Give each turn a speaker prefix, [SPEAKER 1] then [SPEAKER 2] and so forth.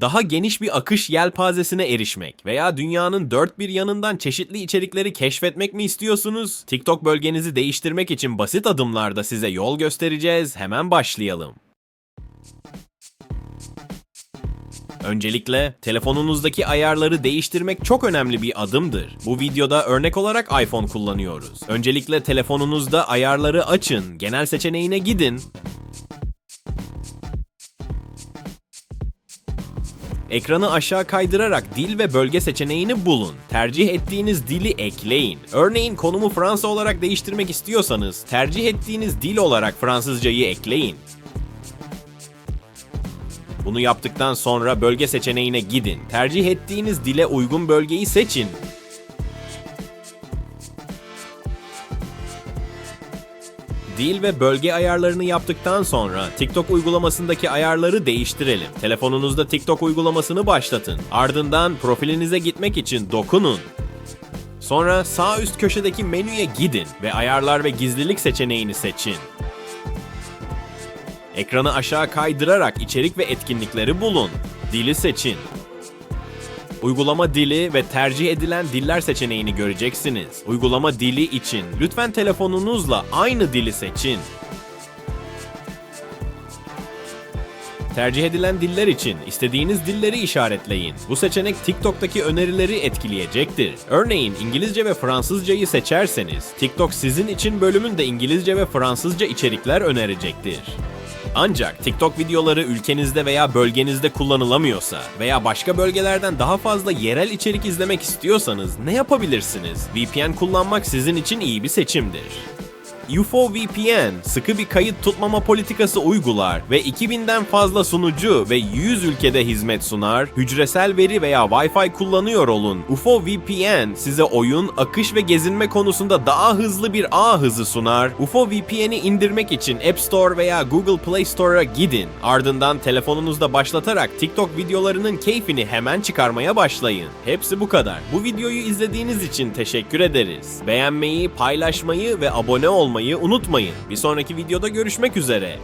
[SPEAKER 1] Daha geniş bir akış yelpazesine erişmek veya dünyanın dört bir yanından çeşitli içerikleri keşfetmek mi istiyorsunuz? TikTok bölgenizi değiştirmek için basit adımlarda size yol göstereceğiz. Hemen başlayalım. Öncelikle telefonunuzdaki ayarları değiştirmek çok önemli bir adımdır. Bu videoda örnek olarak iPhone kullanıyoruz. Öncelikle telefonunuzda ayarları açın, genel seçeneğine gidin. Ekranı aşağı kaydırarak dil ve bölge seçeneğini bulun. Tercih ettiğiniz dili ekleyin. Örneğin konumu Fransa olarak değiştirmek istiyorsanız tercih ettiğiniz dil olarak Fransızcayı ekleyin. Bunu yaptıktan sonra bölge seçeneğine gidin. Tercih ettiğiniz dile uygun bölgeyi seçin. Dil ve bölge ayarlarını yaptıktan sonra TikTok uygulamasındaki ayarları değiştirelim. Telefonunuzda TikTok uygulamasını başlatın. Ardından profilinize gitmek için dokunun. Sonra sağ üst köşedeki menüye gidin ve ayarlar ve gizlilik seçeneğini seçin. Ekranı aşağı kaydırarak içerik ve etkinlikleri bulun. Dili seçin. Uygulama dili ve tercih edilen diller seçeneğini göreceksiniz. Uygulama dili için lütfen telefonunuzla aynı dili seçin. Tercih edilen diller için istediğiniz dilleri işaretleyin. Bu seçenek TikTok'taki önerileri etkileyecektir. Örneğin İngilizce ve Fransızcayı seçerseniz, TikTok sizin için bölümünde İngilizce ve Fransızca içerikler önerecektir. Ancak TikTok videoları ülkenizde veya bölgenizde kullanılamıyorsa veya başka bölgelerden daha fazla yerel içerik izlemek istiyorsanız ne yapabilirsiniz? VPN kullanmak sizin için iyi bir seçimdir. UFO VPN sıkı bir kayıt tutmama politikası uygular ve 2000'den fazla sunucu ve 100 ülkede hizmet sunar. Hücresel veri veya Wi-Fi kullanıyor olun. UFO VPN size oyun, akış ve gezinme konusunda daha hızlı bir ağ hızı sunar. UFO VPN'i indirmek için App Store veya Google Play Store'a gidin. Ardından telefonunuzda başlatarak TikTok videolarının keyfini hemen çıkarmaya başlayın. Hepsi bu kadar. Bu videoyu izlediğiniz için teşekkür ederiz. Beğenmeyi, paylaşmayı ve abone olmayı unutmayın. Bir sonraki videoda görüşmek üzere.